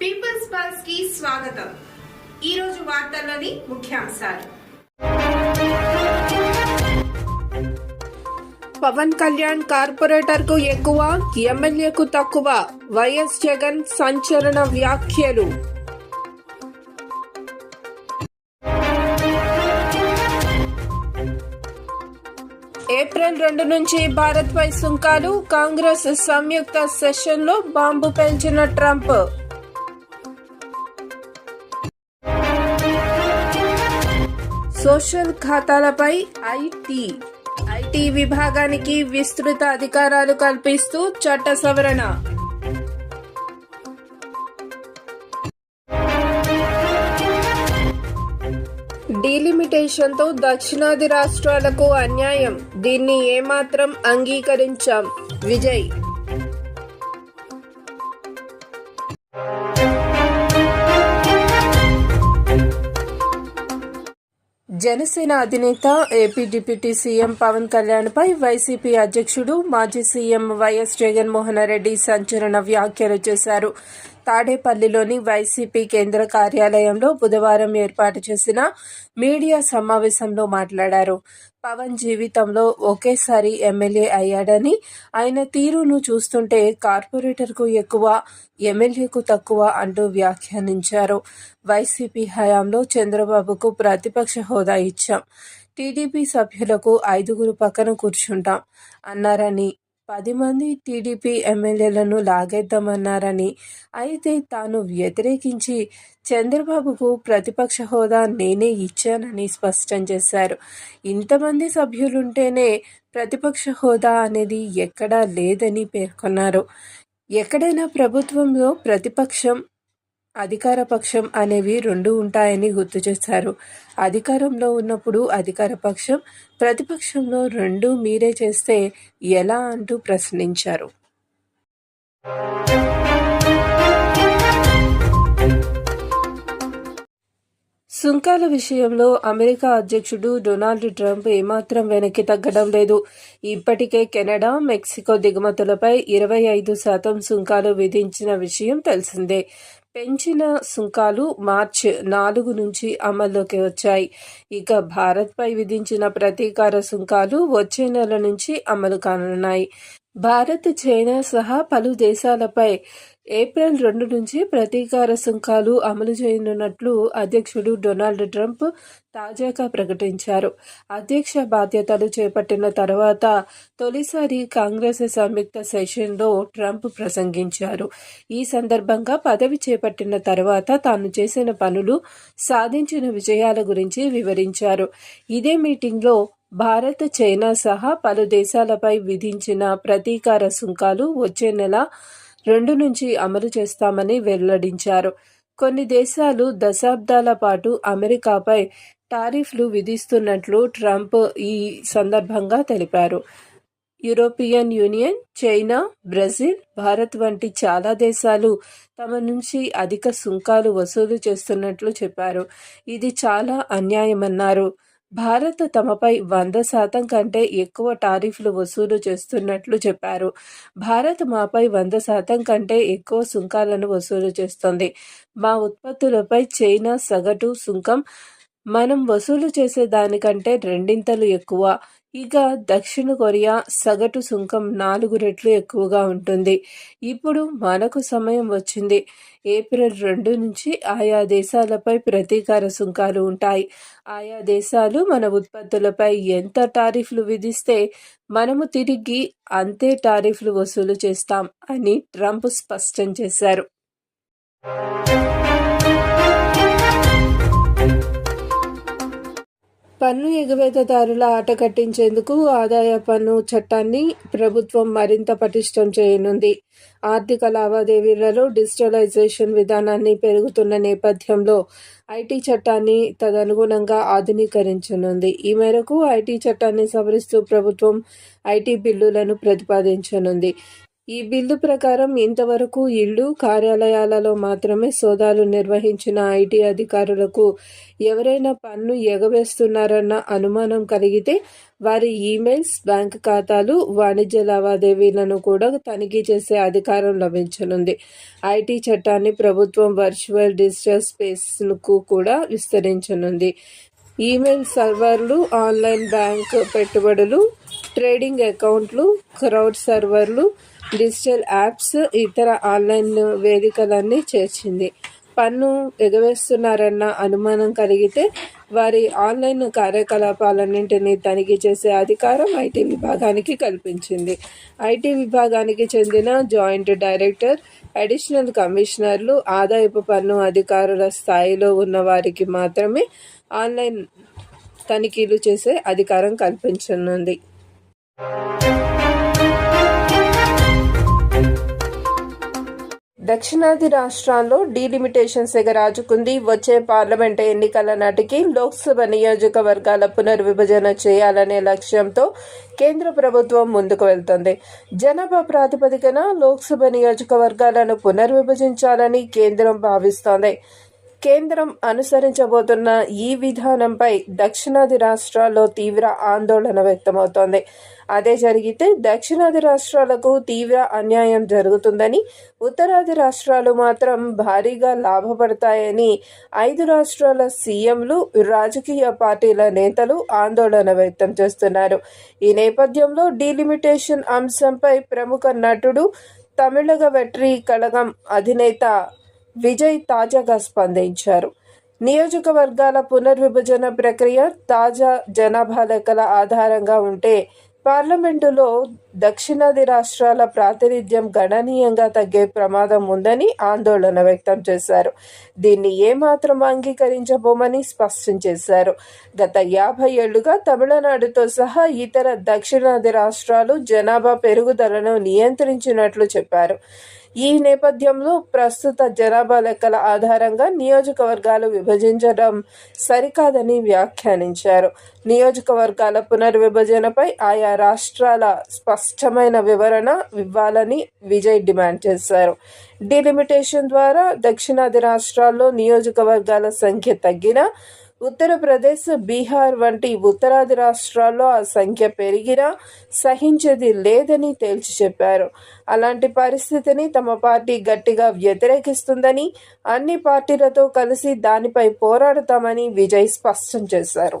Peoples పల్స్కి స్వాగతం. ఈ రోజు వార్తల్లోని ముఖ్యాంశాలు. పవన్ కళ్యాణ్ కార్పొరేటర్కు ఎక్కువ ఎమ్మెల్యేకు తక్కువ వైఎస్ జగన్ సంచలన వ్యాఖ్యలు. ఏప్రిల్ రెండు నుంచి భారత్పై సుంకాలు కాంగ్రెస్ సంయుక్త సెషన్లో బాంబు పేల్చిన ట్రంప్. సోషల్ ఖాతాలపై ఐటీ ఐటీ విభాగానికి విస్తృత అధికారాలు కల్పిస్తూ చట్ట సవరణ. డీలిమిటేషన్తో దక్షిణాది రాష్ట్రాలకు అన్యాయం. దీన్ని ఏమాత్రం అంగీకరించాం. విజయ్ జనసేన అధినేత ఏపీ డిప్యూటీ సీఎం పవన్ కళ్యాణ్పై వైసీపీ అధ్యక్షుడు మాజీ సీఎం వైఎస్ జగన్మోహన్ రెడ్డి సంచలన వ్యాఖ్యలు చేశారు. తాడేపల్లిలోని వైసీపీ కేంద్ర కార్యాలయంలో బుధవారం ఏర్పాటు చేసిన మీడియా సమావేశంలో మాట్లాడారు. పవన్ జీవితంలో ఒకేసారి ఎమ్మెల్యే అయ్యాడని ఆయన తీరును చూస్తుంటే కార్పొరేటర్కు ఎక్కువ ఎమ్మెల్యేకు తక్కువ అంటూ వ్యాఖ్యానించారు. వైసీపీ హయాంలో చంద్రబాబుకు ప్రతిపక్ష హోదా ఇచ్చాం. టీడీపీ సభ్యులకు ఐదుగురు పక్కన కూర్చుంటాం అన్నారని పది మంది టీడీపీ ఎమ్మెల్యేలను లాగేద్దామన్నారని. అయితే తాను వ్యతిరేకించి చంద్రబాబుకు ప్రతిపక్ష హోదా నేనే ఇచ్చానని స్పష్టం చేశారు. ఇంతమంది సభ్యులుంటేనే ప్రతిపక్ష హోదా అనేది ఎక్కడా లేదని పేర్కొన్నారు. ఎక్కడైనా ప్రభుత్వంలో ప్రతిపక్షం అధికార పక్షం అనేవి రెండు ఉంటాయని గుర్తు చేశారు. అధికారంలో ఉన్నప్పుడు అధికార పక్షం ప్రతిపక్షంలో రెండు మీరే చేస్తే ఎలా అంటూ ప్రశ్నించారు. సుంకాల విషయంలో అమెరికా అధ్యక్షుడు డొనాల్డ్ ట్రంప్ ఏమాత్రం వెనక్కి తగ్గడం లేదు. ఇప్పటికే కెనడా మెక్సికో దిగుమతులపై ఇరవై ఐదు శాతం సుంకాలు విధించిన విషయం తెలిసిందే. పెంచిన సుంకాలు మార్చ్ నాలుగు నుంచి అమల్లోకి వచ్చాయి. ఇక భారత్పై విధించిన ప్రతీకార సుంకాలు వచ్చే నెల నుంచి అమలు కానున్నాయి. భారత్ చైనా సహా పలు దేశాలపై ఏప్రిల్ రెండు నుంచి ప్రతీకార సుంకాలు అమలు చేయనున్నట్లు అధ్యక్షుడు డొనాల్డ్ ట్రంప్ తాజాగా ప్రకటించారు. అధ్యక్ష బాధ్యతలు చేపట్టిన తర్వాత తొలిసారి కాంగ్రెస్ సంయుక్త సెషన్లో ట్రంప్ ప్రసంగించారు. ఈ సందర్భంగా పదవి చేపట్టిన తర్వాత తాను చేసిన పనులు సాధించిన విజయాల గురించి వివరించారు. ఇదే మీటింగ్లో భారత్ చైనా సహా పలు దేశాలపై విధించిన ప్రతీకార సుంకాలు వచ్చే నెల రెండు నుంచి అమలు చేస్తామని వెల్లడించారు. కొన్ని దేశాలు దశాబ్దాల పాటు అమెరికాపై టారిఫ్లు విధిస్తున్నట్లు ట్రంప్ ఈ సందర్భంగా తెలిపారు. European Union China Brazil Bharat వంటి చాలా దేశాలు తమ నుంచి అధిక సుంకాలు వసూలు చేస్తున్నట్లు చెప్పారు. ఇది చాలా అన్యాయమన్నారు. భారత్ తమపై వంద శాతం కంటే ఎక్కువ టారిఫ్లు వసూలు చేస్తున్నట్లు చెప్పారు. భారత్ మాపై వంద శాతం కంటే ఎక్కువ సుంకాలను వసూలు చేస్తోంది. మా ఉత్పత్తులపై చైనా సగటు సుంకం. మనం వసూలు చేసే దానికంటే రెండింతలు ఎక్కువ. ఇక దక్షిణ కొరియా సగటు సుంకం నాలుగు రెట్లు ఎక్కువగా ఉంటుంది. ఇప్పుడు మనకు సమయం వచ్చింది. ఏప్రిల్ రెండు నుంచి ఆయా దేశాలపై ప్రతీకార సుంకాలు ఉంటాయి. ఆయా దేశాలు మన ఉత్పత్తులపై ఎంత టారిఫ్లు విధిస్తే మనము తిరిగి అంతే టారిఫ్లు వసూలు చేస్తాం అని ట్రంప్ స్పష్టం చేశారు. పన్ను ఎగవేతదారుల ఆట కట్టించేందుకు ఆదాయ పన్ను చట్టాన్ని ప్రభుత్వం మరింత పటిష్టం చేయనుంది. ఆర్థిక లావాదేవీలలో డిజిటలైజేషన్ విధానాన్ని పెరుగుతున్న నేపథ్యంలో ఐటీ చట్టాన్ని తదనుగుణంగా ఆధునీకరించనుంది. ఈ మేరకు ఐటీ చట్టాన్ని సవరిస్తూ ప్రభుత్వం ఐటీ బిల్లులను ప్రతిపాదించనుంది. ఈ బిల్లు ప్రకారం ఇంతవరకు ఇళ్ళు కార్యాలయాలలో మాత్రమే సోదాలు నిర్వహించిన ఐటీ అధికారులకు ఎవరైనా పన్ను ఎగవేస్తున్నారన్న అనుమానం కలిగితే వారి ఈమెయిల్స్ బ్యాంక్ ఖాతాలు వాణిజ్య లావాదేవీలను కూడా తనిఖీ చేసే అధికారం లభించనుంది. ఐటీ చట్టాన్ని ప్రభుత్వం వర్చువల్ డిజిటల్ స్పేస్కు కూడా విస్తరించనుంది. ఈమెయిల్ సర్వర్లు ఆన్లైన్ బ్యాంక్ పెట్టుబడులు ట్రేడింగ్ అకౌంట్లు క్రౌడ్ సర్వర్లు డిజిటల్ యాప్స్ ఇతర ఆన్లైన్ వేదికలన్నీ చేర్చింది. పన్ను ఎగవేస్తున్నారన్న అనుమానం కలిగితే వారి ఆన్లైన్ కార్యకలాపాలన్నింటినీ తనిఖీ చేసే అధికారం ఐటీ విభాగానికి కల్పించింది. ఐటీ విభాగానికి చెందిన జాయింట్ డైరెక్టర్ అడిషనల్ కమిషనర్లు ఆదాయపు పన్ను అధికారుల స్థాయిలో ఉన్న వారికి మాత్రమే ఆన్లైన్ తనిఖీలు చేసే అధికారం కల్పించనుంది. దక్షిణాది రాష్ట్రాల్లో డీలిమిటేషన్ సెగ రాజుకుంది వచ్చే పార్లమెంట్ ఎన్నికల నాటికి లోక్సభ నియోజకవర్గాల పునర్విభజన చేయాలనే లక్ష్యంతో కేంద్ర ప్రభుత్వం ముందుకు వెళ్తోంది. జనాభా ప్రాతిపదికన లోక్సభ నియోజకవర్గాలను పునర్విభజించాలని కేంద్రం భావిస్తోంది. కేంద్రం అనుసరించబోతున్న ఈ విధానంపై దక్షిణాది రాష్ట్రాల్లో తీవ్ర ఆందోళన వ్యక్తమవుతోంది. అదే జరిగితే దక్షిణాది రాష్ట్రాలకు తీవ్ర అన్యాయం జరుగుతుందని ఉత్తరాది రాష్ట్రాలు మాత్రం భారీగా లాభపడతాయని ఐదు రాష్ట్రాల సీఎంలు రాజకీయ పార్టీల నేతలు ఆందోళన వ్యక్తం చేస్తున్నారు. ఈ నేపథ్యంలో డీలిమిటేషన్ అంశంపై ప్రముఖ నటుడు తమిళగ వెట్రి కళగం అధినేత విజయ్ తాజాగా స్పందించారు. నియోజకవర్గాల పునర్విభజన ప్రక్రియ తాజా జనాభా లెక్కల ఆధారంగా ఉంటే పార్లమెంటులో దక్షిణాది రాష్ట్రాల ప్రాతినిధ్యం గణనీయంగా తగ్గే ప్రమాదం ఉందని ఆందోళన వ్యక్తం చేశారు. దీన్ని ఏమాత్రం అంగీకరించబోమని స్పష్టం చేశారు. గత యాభై ఏళ్ళుగా తమిళనాడుతో సహా ఇతర దక్షిణాది రాష్ట్రాలు జనాభా పెరుగుదలను నియంత్రించినట్లు చెప్పారు. ఈ నేపథ్యంలో ప్రస్తుత జనాభా లెక్కల ఆధారంగా నియోజకవర్గాలు విభజించడం సరికాదని వ్యాఖ్యానించారు. నియోజకవర్గాల పునర్విభజనపై ఆయా రాష్ట్రాల స్పష్టమైన వివరణ ఇవ్వాలని విజయ్ డిమాండ్ చేశారు. డిలిమిటేషన్ ద్వారా దక్షిణాది రాష్ట్రాల్లో నియోజకవర్గాల సంఖ్య తగ్గినా ఉత్తరప్రదేశ్ బీహార్ వంటి ఉత్తరాది రాష్ట్రాల్లో ఆ సంఖ్య పెరిగినా సహించేది లేదని తేల్చి చెప్పారు. అలాంటి పరిస్థితిని తమ పార్టీ గట్టిగా వ్యతిరేకిస్తుందని అన్ని పార్టీలతో కలిసి దానిపై పోరాడతామని విజయ్ స్పష్టం చేశారు.